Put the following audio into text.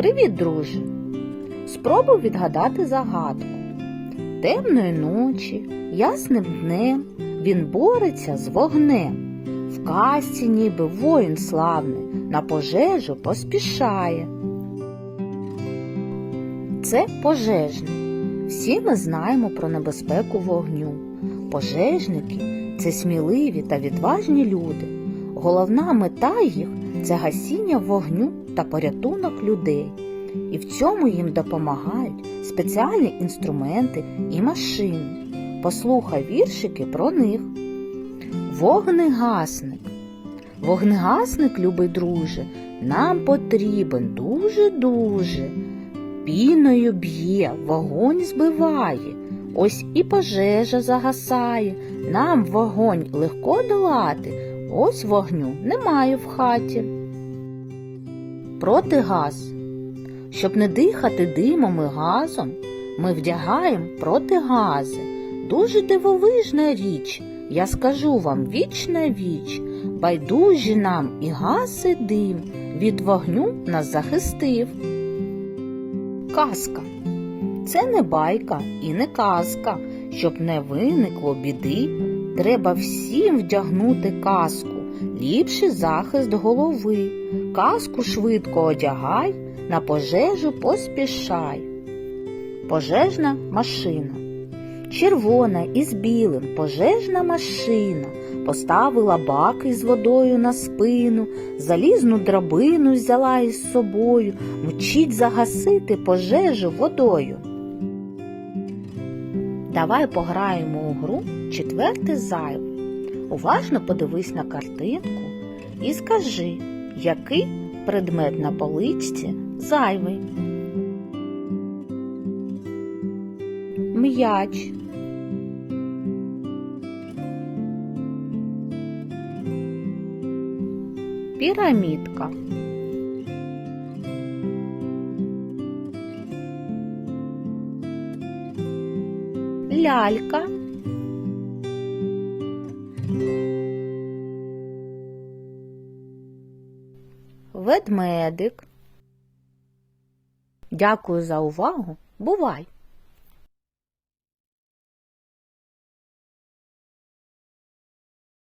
Привіт, друже! Спробуй відгадати загадку. Темної ночі, ясним днем він бореться з вогнем. В касті ніби воїн славний, на пожежу поспішає. Це пожежник. Всі ми знаємо про небезпеку вогню. Пожежники це сміливі та відважні люди. Головна мета їх це гасіння вогню та порятунок людей. І в цьому їм допомагають спеціальні інструменти і машини. Послухай віршики про них. Вогнегасник. Вогнегасник, любий друже, нам потрібен дуже-дуже. Піною б'є, вогонь збиває, ось і пожежа загасає, нам вогонь легко долати, ось вогню немає в хаті. Протигаз. Щоб не дихати димом і газом, ми вдягаємо протигази. Дуже дивовижна річ, я скажу вам вічна віч, байдужі нам і газ і дим, від вогню нас захистив. Казка. Це не байка і не казка. Щоб не виникло біди, треба всім вдягнути каску, ліпший захист голови. Каску швидко одягай, на пожежу поспішай. Пожежна машина. Червона із білим пожежна машина поставила баки з водою на спину, залізну драбину взяла із собою, мчить загасити пожежу водою. Давай пограємо у гру четвертий зайвий. Уважно подивись на картинку і скажи, який предмет на поличці зайвий. М'яч. Пірамідка. Лялька. Ведмедик. Дякую за увагу. Бувай!